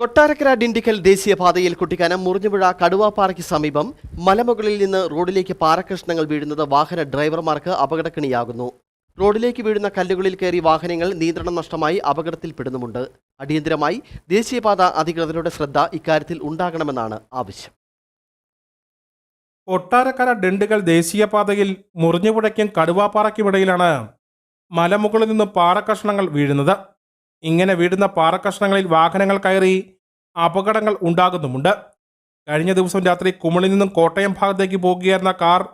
കൊട്ടാരക്കര ഡിണ്ടിക്കൽ ദേശീയപാതയിൽ കുട്ടിക്കാനം മുറിഞ്ഞുപുഴ കടുവാപ്പാറയ്ക്ക് സമീപം മലമുകളിൽ നിന്ന് റോഡിലേക്ക് പാറക്കഷ്ണങ്ങൾ വീഴുന്നത് വാഹന ഡ്രൈവർമാർക്ക് അപകടക്കിണിയാകുന്നു. റോഡിലേക്ക് വീഴുന്ന കല്ലുകളിൽ കയറി വാഹനങ്ങൾ നിയന്ത്രണം നഷ്ടമായി അപകടത്തിൽപ്പെടുന്നുമുണ്ട്. അടിയന്തരമായി ദേശീയപാത അധികൃതരുടെ ശ്രദ്ധ ഇക്കാര്യത്തിൽ ഉണ്ടാകണമെന്നാണ് ആവശ്യം. കൊട്ടാരക്കര ഡിണ്ടുകൾ ദേശീയപാതയിൽ മുറിഞ്ഞുപുഴയ്ക്കും കടുവാപ്പാറയ്ക്കുമിടയിലാണ് മലമുകളിൽ നിന്ന് പാറക്കഷ്ണങ്ങൾ വീഴുന്നത്. ഇങ്ങനെ വീടുന്ന പാറക്കഷ്ണങ്ങളിൽ വാഹനങ്ങൾ കയറി അപകടങ്ങൾ ഉണ്ടാകുന്നുമുണ്ട്. കഴിഞ്ഞ ദിവസം രാത്രി കുമളിൽ നിന്നും കോട്ടയം ഭാഗത്തേക്ക് പോകുകയായിരുന്ന കാർ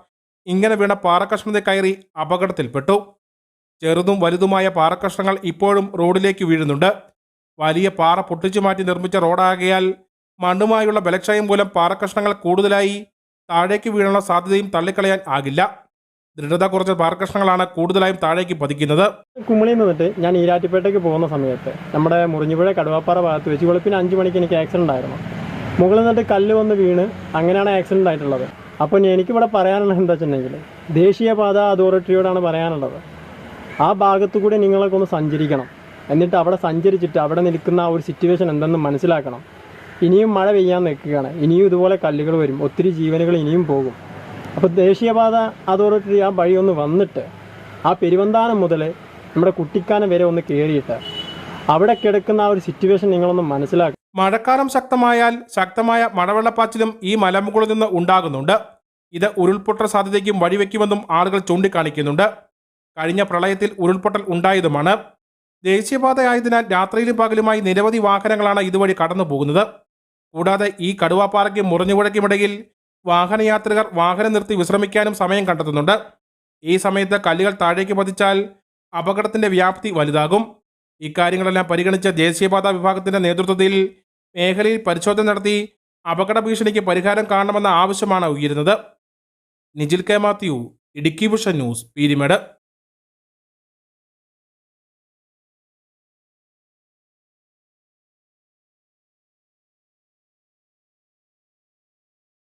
ഇങ്ങനെ വീണ പാറക്കഷ്ണത്തിൽ കയറി അപകടത്തിൽപ്പെട്ടു. ചെറുതും വലുതുമായ പാറക്കഷ്ണങ്ങൾ ഇപ്പോഴും റോഡിലേക്ക് വീഴുന്നുണ്ട്. വലിയ പാറ പൊട്ടിച്ചു മാറ്റി നിർമ്മിച്ച റോഡാകയാൽ മണ്ണുമായുള്ള ബലക്ഷയം മൂലം പാറക്കഷ്ണങ്ങൾ കൂടുതലായി താഴേക്ക് വീഴാനുള്ള സാധ്യതയും തള്ളിക്കളയാൻ ആകില്ല. ദൃഢത കുറച്ച പാർക്കഷ്ണങ്ങളാണ് കൂടുതലായും താഴേക്ക് പതിക്കുന്നത്. കുമളിയിൽ നിന്നിട്ട് ഞാൻ ഈരാറ്റിപ്പേട്ടയ്ക്ക് പോകുന്ന സമയത്ത് നമ്മുടെ മുറിഞ്ഞുപുഴ കടുവാപ്പാറ ഭാഗത്ത് വെച്ച് വെളുപ്പിന് അഞ്ച് മണിക്ക് എനിക്ക് ആക്സിഡന്റ് ആയിരുന്നു മുകളിൽ നിന്നിട്ട് കല്ല് വന്ന് വീണ് അങ്ങനെയാണ് ആക്സിഡന്റ് ആയിട്ടുള്ളത്. അപ്പോൾ എനിക്കിവിടെ പറയാനുള്ളത് എന്താ വെച്ചിട്ടുണ്ടെങ്കിൽ ദേശീയപാത അതോറിറ്റിയോടാണ് പറയാനുള്ളത്. ആ ഭാഗത്തു കൂടി നിങ്ങളൊക്കെ ഒന്ന് സഞ്ചരിക്കണം. എന്നിട്ട് അവിടെ സഞ്ചരിച്ചിട്ട് അവിടെ നിൽക്കുന്ന ആ ഒരു സിറ്റുവേഷൻ എന്തെന്ന് മനസ്സിലാക്കണം. ഇനിയും മഴ പെയ്യാൻ നിൽക്കുകയാണ്. ഇനിയും ഇതുപോലെ കല്ലുകൾ വരും. ഒത്തിരി ജീവനുകൾ ഇനിയും പോകും. അപ്പോൾ ദേശീയപാത അതോറിറ്റി ആ വഴി ഒന്ന് വന്നിട്ട് ആ പെരുവന്താനം മുതൽ നമ്മുടെ കുട്ടിക്കാനം വരെ ഒന്ന് കയറിയിട്ട് അവിടെ കിടക്കുന്ന ആ ഒരു സിറ്റുവേഷൻ നിങ്ങളൊന്ന് മനസ്സിലാക്കുക മഴക്കാലം ശക്തമായാൽ ശക്തമായ മഴവെള്ളപ്പാച്ചിലും ഈ മലമുകളിൽ നിന്ന് ഉണ്ടാകുന്നുണ്ട്. ഇത് ഉരുൾപൊട്ടൽ സാധ്യതയ്ക്കും വഴിവെക്കുമെന്നും ആളുകൾ ചൂണ്ടിക്കാണിക്കുന്നുണ്ട്. കഴിഞ്ഞ പ്രളയത്തിൽ ഉരുൾപൊട്ടൽ ഉണ്ടായതുമാണ്. ദേശീയപാതയായതിനാൽ രാത്രിയിലും പകലുമായി നിരവധി വാഹനങ്ങളാണ് ഇതുവഴി കടന്നു കൂടാതെ ഈ കടുവാപ്പാറയ്ക്കും മുറിഞ്ഞുപുഴയ്ക്കുമിടയിൽ വാഹനയാത്രികർ വാഹനം നിർത്തി വിശ്രമിക്കാനും സമയം കണ്ടെത്തുന്നുണ്ട്. ഈ സമയത്ത് കല്ലുകൾ താഴേക്ക് പതിച്ചാൽ അപകടത്തിന്റെ വ്യാപ്തി വലുതാകും. ഇക്കാര്യങ്ങളെല്ലാം പരിഗണിച്ച് ദേശീയപാതാ വിഭാഗത്തിന്റെ നേതൃത്വത്തിൽ മേഖലയിൽ പരിശോധന നടത്തി അപകട ഭീഷണിക്ക് പരിഹാരം കാണണമെന്ന ആവശ്യമാണ് ഉയരുന്നത്. Nijil K Mathew Idukki vision news Peermade.